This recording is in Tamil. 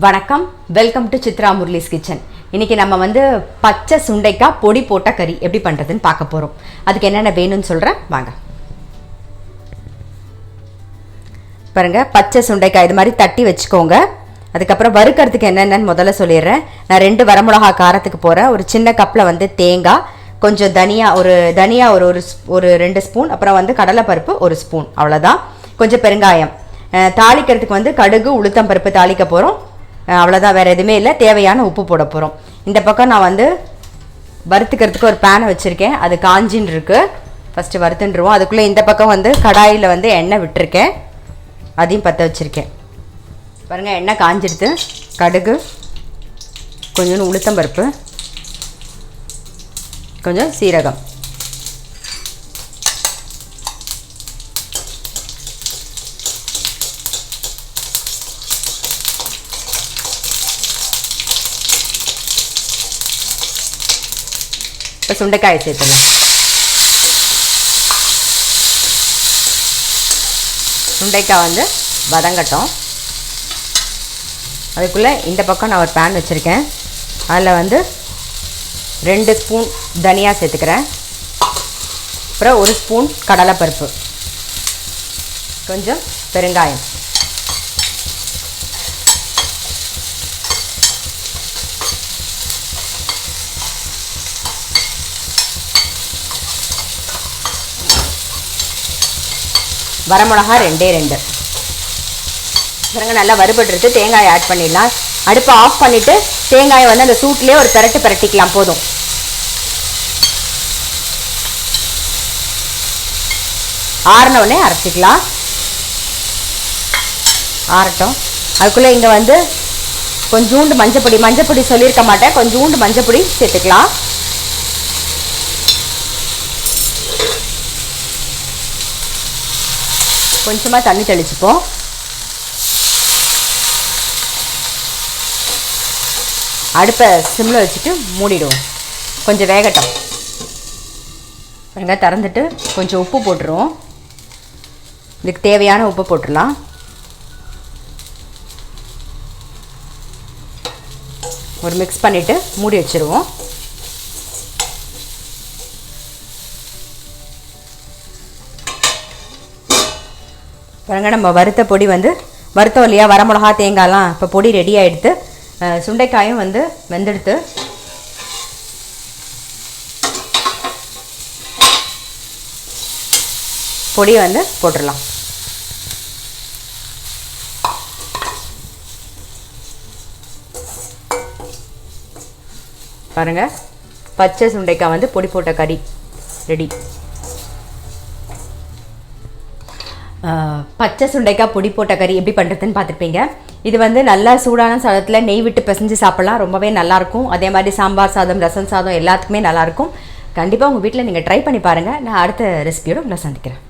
வணக்கம். Welcome to Chitra Murali's kitchen. இன்றைக்கி நம்ம வந்து பச்சை சுண்டைக்காய் பொடி போட்ட கறி எப்படி பண்ணுறதுன்னு பார்க்க போகிறோம் அதுக்கு என்னென்ன வேணும்னு சொல்கிறேன் வாங்க. பாருங்க பச்சை சுண்டைக்காய் இது மாதிரி தட்டி வச்சுக்கோங்க. அதுக்கப்புறம் வறுக்கிறதுக்கு என்னென்னு முதல்ல சொல்லிடுறேன். நான் ரெண்டு வரமிளகா காரத்துக்கு போகிறேன் ஒரு சின்ன கப்பில் வந்து தேங்காய் கொஞ்சம் தனியா ஒரு தனியா ஒரு ஒரு ஒரு ரெண்டு ஸ்பூன் அப்புறம் வந்து கடலைப்பருப்பு ஒரு ஸ்பூன் அவ்வளோதான் கொஞ்சம் பெருங்காயம். தாளிக்கிறதுக்கு வந்து கடுகு உளுத்தம் பருப்பு தாளிக்க போகிறோம் அவ்வளோதான் வேறு எதுவுமே இல்லை. தேவையான உப்பு போட போகிறோம் இந்த பக்கம் நான் வந்து வறுத்துக்கிறதுக்கு ஒரு பேனை வச்சுருக்கேன். அது காஞ்சின்னு இருக்குது ஃபஸ்ட்டு வறுத்துன்றுவோம். அதுக்குள்ளே இந்த பக்கம் வந்து கடாயில் வந்து எண்ணெய் விட்டுருக்கேன். அதையும் பற்ற வச்சுருக்கேன். பாருங்கள் எண்ணெய் காஞ்சிடுது. கடுகு கொஞ்சோண்டு உளுத்தம் பருப்பு கொஞ்சம் சீரகம். இப்போ சுண்டைக்காயை சேர்த்துடலாம் சுண்டைக்காய் வந்து வதங்கட்டும் அதுக்குள்ளே இந்த பக்கம் நான் ஒரு பேன் வச்சுருக்கேன் அதில் வந்து ரெண்டு ஸ்பூன் தனியா சேர்த்துக்கிறேன் அப்புறம் ஒரு ஸ்பூன் கடலைப்பருப்பு கொஞ்சம் பெருங்காயம் வரமிளகா ரெண்டே ரெண்டு. பாருங்க நல்லா வறுபட்டுருது தேங்காயை ஆட் பண்ணிடலாம். அடுப்பை ஆஃப் பண்ணிவிட்டு தேங்காயை வந்து அந்த சூட்லேயே ஒரு பெரட்டு பெரட்டிக்கலாம் போதும். ஆறினவுடனே உடனே அரைச்சிக்கலாம். ஆறட்டும். அதுக்குள்ளே இங்கே வந்து கொஞ்சூண்டு மஞ்சப்பொடி மஞ்சப்பொடி சொல்லியிருக்க மாட்டேன். கொஞ்சூண்டு மஞ்சப்பொடி சேர்த்துக்கலாம். கொஞ்சமாக தண்ணி தெளிச்சுப்போம். அடுப்பை சிம்மில் வச்சுட்டு மூடிடுவோம். கொஞ்சம் வேகட்டும். வெங்காயம் திறந்துட்டு கொஞ்சம் உப்பு போட்டுருவோம். இதுக்கு தேவையான உப்பு போட்டுடலாம். ஒரு மிக்ஸ் பண்ணிவிட்டு மூடி வச்சுருவோம். பாருங்க நம்ம வறுத்த பொடி வந்து வறுத்தோம் இல்லையா? வரமிளகா தேங்காய்லாம் இப்போ பொடி ரெடி ஆகிடுது சுண்டைக்காயும் வந்து வெந்தெடுத்து. பொடியை வந்து போட்டுடலாம். பாருங்கள் பச்சை சுண்டைக்காய் வந்து பொடி போட்ட கறி ரெடி பச்சை சுண்டைக்காய் பொடி போட்ட கறி எப்படி பண்ணுறதுன்னு பார்த்துருப்பீங்க. இது வந்து நல்லா சூடான சாதத்தில் நெய் விட்டு பிசைஞ்சு சாப்பிட்லாம். ரொம்பவே நல்லாயிருக்கும். அதே மாதிரி சாம்பார் சாதம் ரசம் சாதம் எல்லாத்துக்குமே நல்லாயிருக்கும். கண்டிப்பாக உங்கள் வீட்டில் நீங்கள் ட்ரை பண்ணி பாருங்கள் நான் அடுத்த ரெசிபியோடு உங்களை சந்திக்கிறேன்.